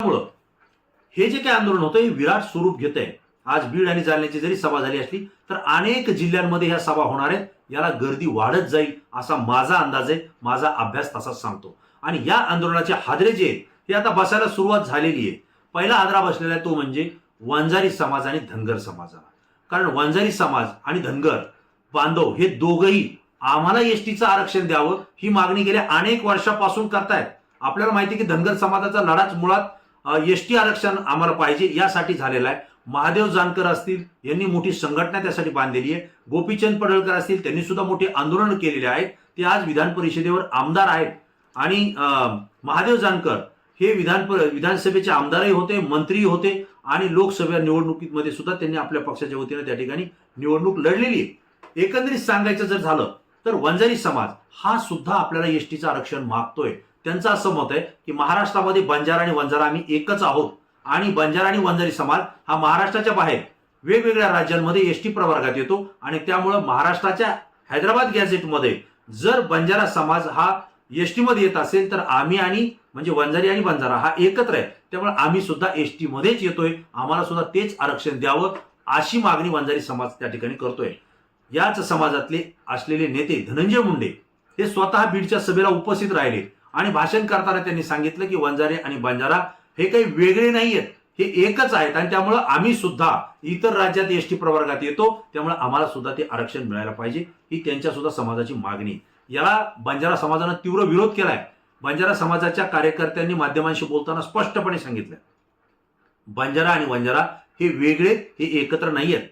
त्यामुळं हे जे काही आंदोलन होतं हे विराट स्वरूप घेत आहे आज बीड आणि जालन्याची जरी सभा झाली असली तर अनेक जिल्ह्यांमध्ये ह्या सभा होणार आहेत. याला गर्दी वाढत जाईल असा माझा अंदाज आहे माझा अभ्यास तसाच सांगतो. आणि या आंदोलनाचे हादरे जे आहेत हे आता बसायला सुरुवात झालेली आहे. पहिला हादरा बसलेला आहे तो म्हणजे वंजारी समाज आणि धनगर समाजाला. कारण वंजारी समाज आणि धनगर बांधव हे दोघही आम्हाला एसटीचं आरक्षण द्यावं ही मागणी गेल्या अनेक वर्षापासून करतायत. आपल्याला माहिती की धनगर समाजाचा लढाच मुळात एस टी आरक्षण आम्हाला पाहिजे यासाठी झालेला आहे. महादेव जानकर असतील यांनी मोठी संघटना त्यासाठी बांधलेली आहे. गोपीचंद पडळकर असतील त्यांनी सुद्धा मोठी आंदोलन केलेले आहेत. ते आज विधान परिषदेवर आमदार आहेत. आणि महादेव जानकर हे विधान विधानसभेचे आमदारही होते मंत्रीही होते. आणि लोकसभा निवडणुकीमध्ये सुद्धा त्यांनी आपल्या पक्षाच्या वतीने त्या ठिकाणी निवडणूक लढलेली आहे. एकंदरीत सांगायचं जर झालं तर वंजारी समाज हा सुद्धा आपल्याला एसटीचं आरक्षण मागतोय. त्यांचं असं मत आहे की महाराष्ट्रामध्ये बंजारा आणि वंजारा आम्ही एकच आहोत. आणि बंजारा आणि वंजारी समाज हा महाराष्ट्राच्या बाहेर वेगवेगळ्या राज्यांमध्ये एस टी प्रवर्गात येतो. आणि त्यामुळं महाराष्ट्राच्या हैदराबाद गॅझेटमध्ये जर बंजारा समाज हा एसमध्ये येत असेल तर आम्ही आणि म्हणजे वंजारी आणि बंजारा हा एकत्र आहे. त्यामुळे आम्ही सुद्धा एस टीमध्येच येतोय. आम्हाला सुद्धा तेच आरक्षण द्यावं अशी मागणी वंजारी समाज त्या ठिकाणी करतोय. याच समाजातले असलेले नेते धनंजय मुंडे हे स्वतः बीडच्या सभेला उपस्थित राहिले. आणि भाषण करताना त्यांनी सांगितलं की वंजारे आणि बंजारा हे काही वेगळे नाही आहेत हे एकच आहेत आणि त्यामुळं आम्ही सुद्धा इतर राज्यात एस टी प्रवर्गात येतो त्यामुळे आम्हाला सुद्धा ते आरक्षण मिळायला पाहिजे ही त्यांच्या सुद्धा समाजाची मागणी याला बंजारा समाजानं तीव्र विरोध केलाय. बंजारा समाजाच्या कार्यकर्त्यांनी माध्यमांशी बोलताना स्पष्टपणे सांगितलं बंजारा आणि वंजारा हे वेगळे हे एकत्र नाही आहेत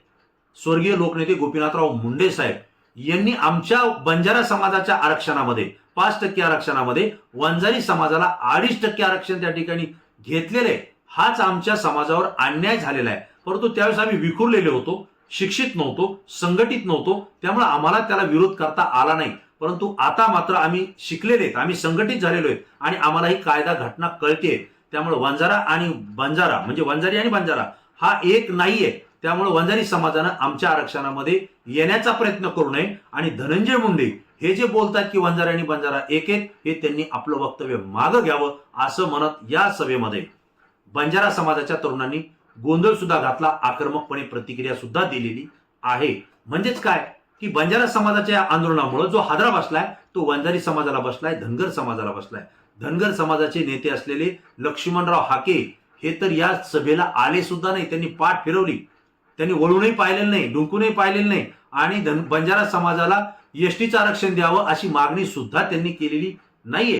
स्वर्गीय लोकनेते गोपीनाथराव मुंडे साहेब यांनी आमच्या बंजारा समाजाच्या आरक्षणामध्ये पाच टक्के आरक्षणामध्ये वंजारी समाजाला अडीच टक्के आरक्षण त्या ठिकाणी घेतलेलं आहे. हाच आमच्या समाजावर अन्याय झालेला आहे. परंतु त्यावेळेस आम्ही विखुरलेले होतो शिक्षित नव्हतो संघटित नव्हतो त्यामुळे आम्हाला त्याला विरोध करता आला नाही. परंतु आता मात्र आम्ही शिकलेले आहेत आम्ही संघटित झालेलो आहेत आणि आम्हाला ही कायदा घटना कळते त्यामुळे वंजारा आणि बंजारा म्हणजे वंजारी आणि बंजारा हा एक नाहीये. त्यामुळे वंजारी समाजानं आमच्या आरक्षणामध्ये येण्याचा प्रयत्न करू नये आणि धनंजय मुंडे हे जे बोलतात की वंजारा आणि बंजारा एक एक हे त्यांनी आपलं वक्तव्य मागं घ्यावं असं म्हणत या सभेमध्ये बंजारा समाजाच्या तरुणांनी गोंधळ सुद्धा घातला आक्रमकपणे प्रतिक्रिया सुद्धा दिलेली आहे. म्हणजेच काय? की बंजारा समाजाच्या या आंदोलनामुळे जो हादरा बसलाय तो वंजारी समाजाला बसलाय धनगर समाजाला बसलाय. धनगर समाजाचे नेते असलेले लक्ष्मणराव हाके हे तर या सभेला आले सुद्धा नाही त्यांनी पाठ फिरवली. त्यांनी वळूनही पाहिलेलं नाही डुंकूनही पाहिलेलं नाही. आणि धन बंजारा समाजाला एसटीचं आरक्षण द्यावं अशी मागणी सुद्धा त्यांनी केलेली नाहीये.